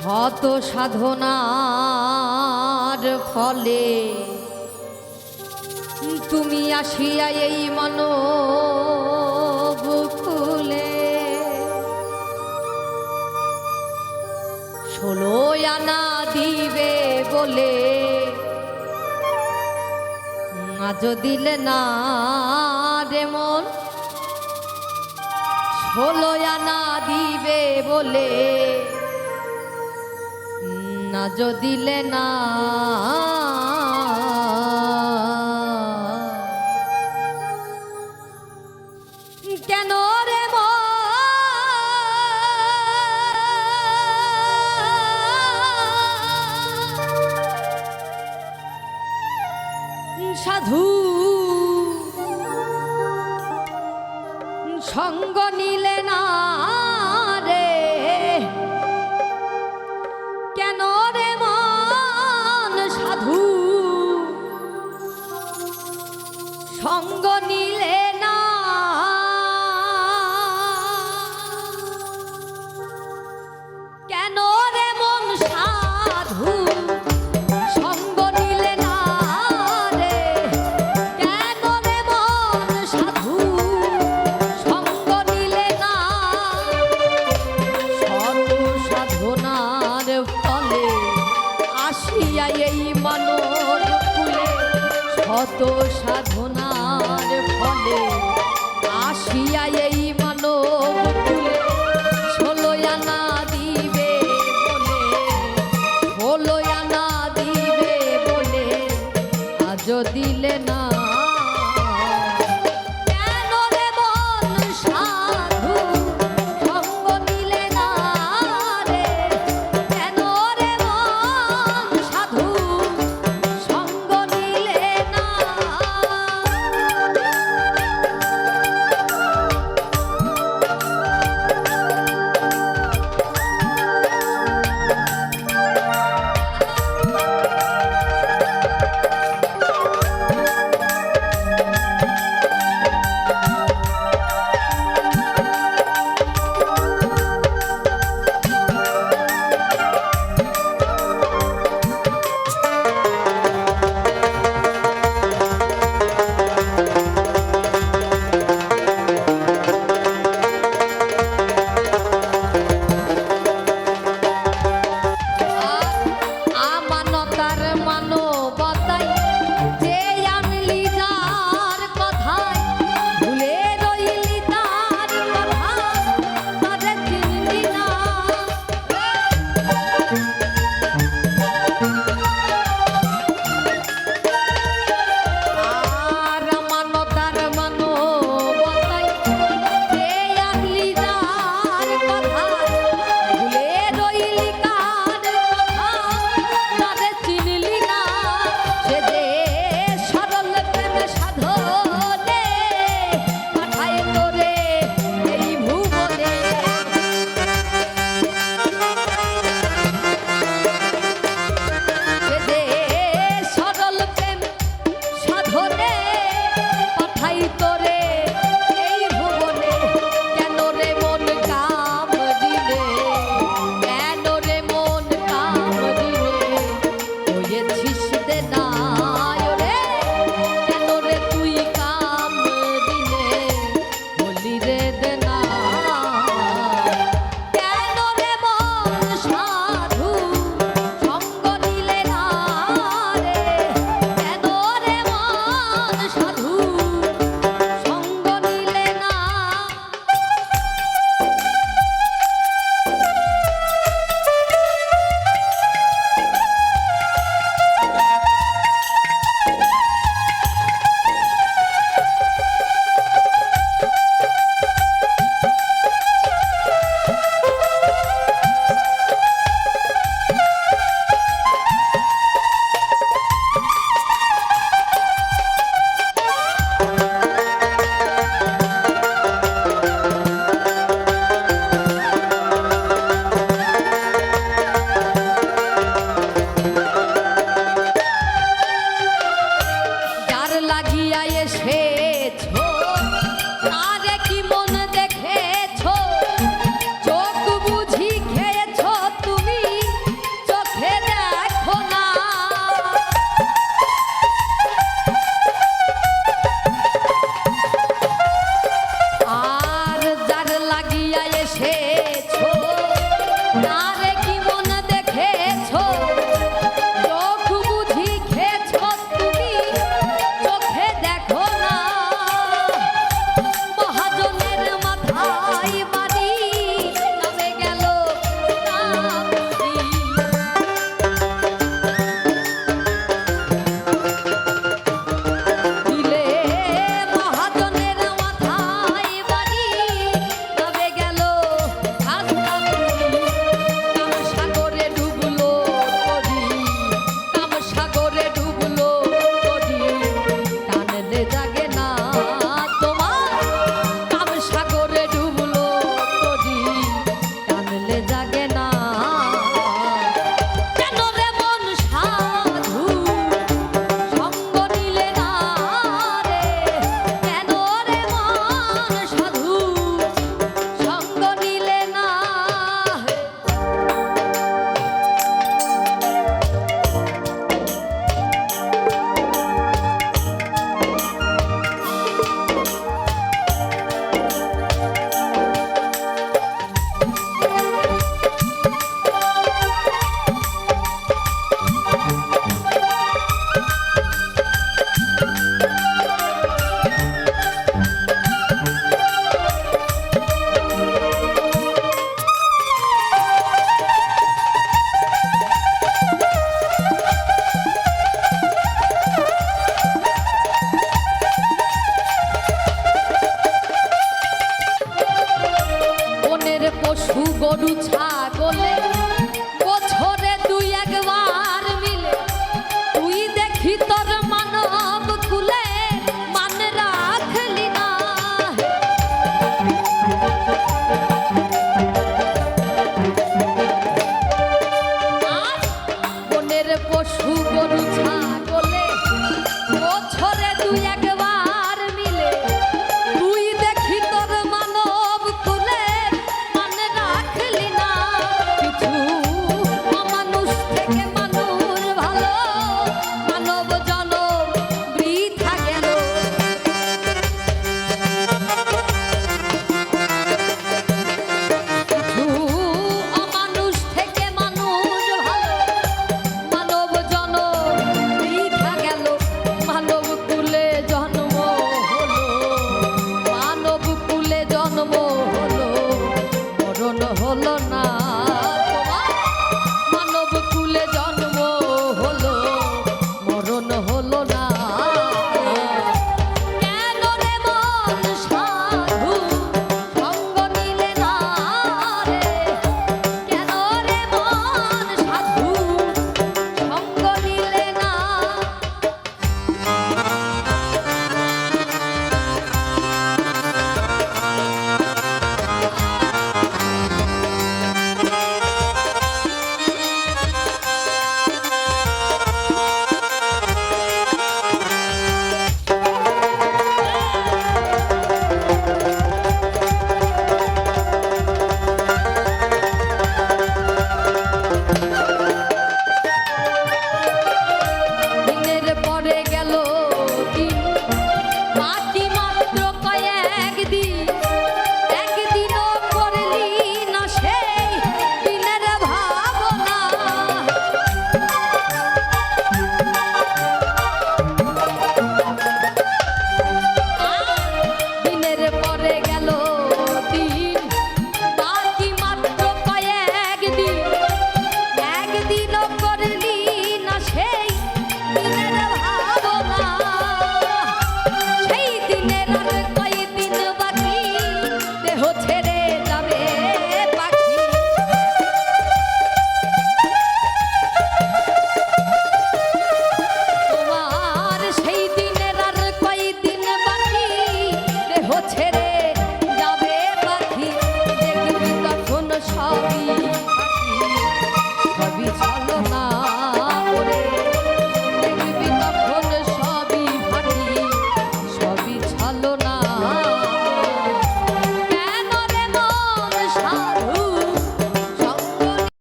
শত সাধনার ফলে তুমি আসিয়া এই মন বুকুলে ষোলো আনা দিবে বলে, আজ দিলে না রে মন। ষোলো আনা দিবে বলে না দিলে না। কেন শত সাধনার ফলে আসিয়া এই গরু ছাগলে Thank you.